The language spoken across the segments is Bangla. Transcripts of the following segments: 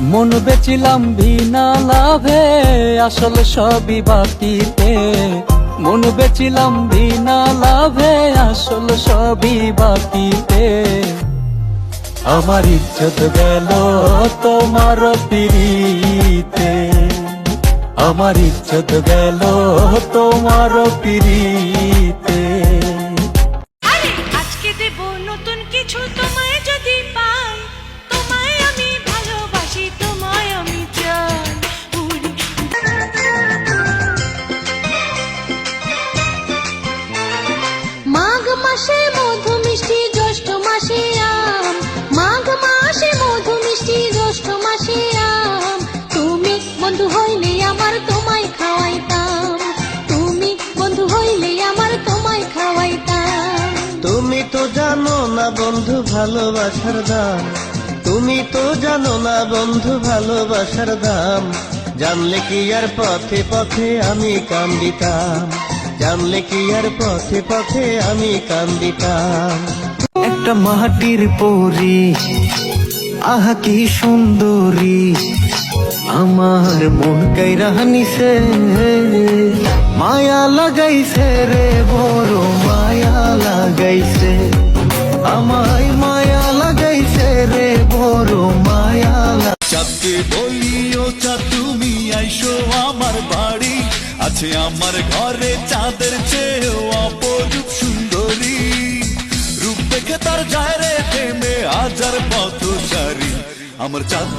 মন বেচিলাম বিনা লাভে, আসল সবই বাকিতে মন বেচিলাম বিনা লাভে, আসল সবই বাকিতে আমার ইজ্জত গেল তোমার পিড়িতে। আমার ইজ্জত গেল তোমার পিড়িতে। আজকে দেব নতুন কিছু তোমায়। জ্যৈষ্ঠ মাসে আম মাঘ মাসে মধু মিষ্টি জ্যৈষ্ঠ মাসে আম তুমি বন্ধু হইলে আমার তোমায় খাওয়াইতাম। তুমি বন্ধু হইলে আমার তোমায় খাওয়াইতাম। তুমি তো জানো না বন্ধু ভালোবাসার দাম। তুমি তো জানো না বন্ধু ভালোবাসার দাম। জানলে কি আর পথে পথে আমি কান্দিতাম? জানলে কি আর পথে পথে আমি কান্দিতাম? একটা মাটির পরি। আহা, কি সুন্দরী। আমার মন কাইরা নিছে মায়া লাগাইছে রে, বড় মায়া লাগাইছে। আমায় মায়া লাগাইছে রে, বড় মায়া চাঁদকে বলিও, চাঁদ তুমি আইসো আমার বাড়ি। আছে আমার ঘরে চাঁদের চেয়েও পথচারী আমার চাঁদ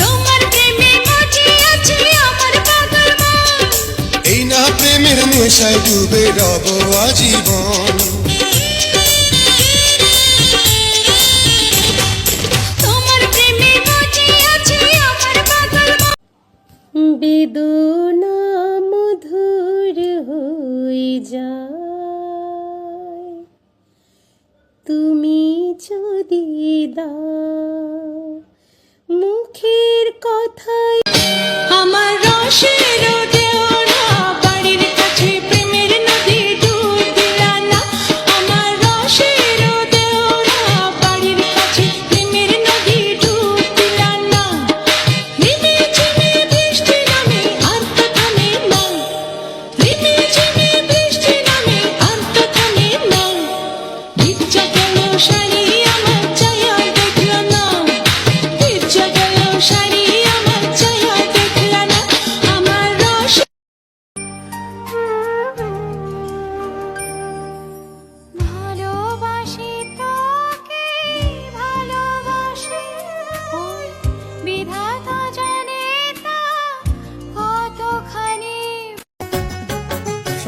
তোমার প্রেমে মজি আছে আমার পাগল এই না প্রেমের নেশায় ডুবে রব আজীবন। তোমার প্রেমে মজি আছে আমার পাগল বেদনা মধুর হই যায় তুমি যদি দাও মুখের কথায়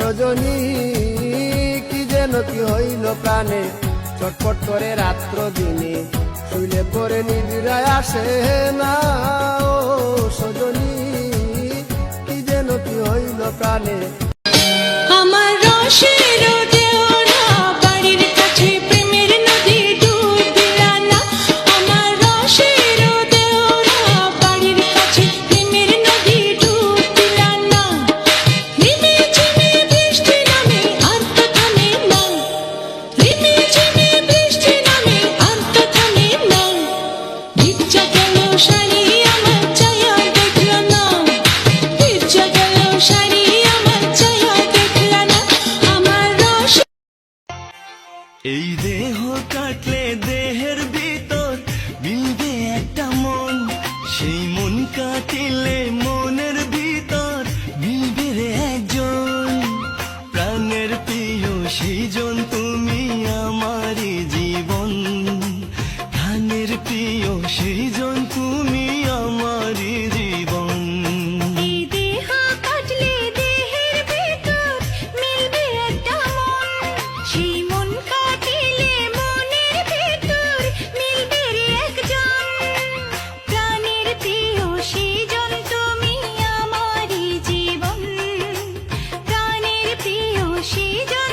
সজনী, কি যেন কি হইল প্রাণে? চটপট করে রাত্র দিনে শুইলে পরে নিবিড়ায় আসে না। ও সজনী, কি যেন কি হইল প্রাণে? কাটিলে মনের ভিতর মিলবে রে একজন। প্রাণের প্রিয় সেইজন তুমি। খুশি জন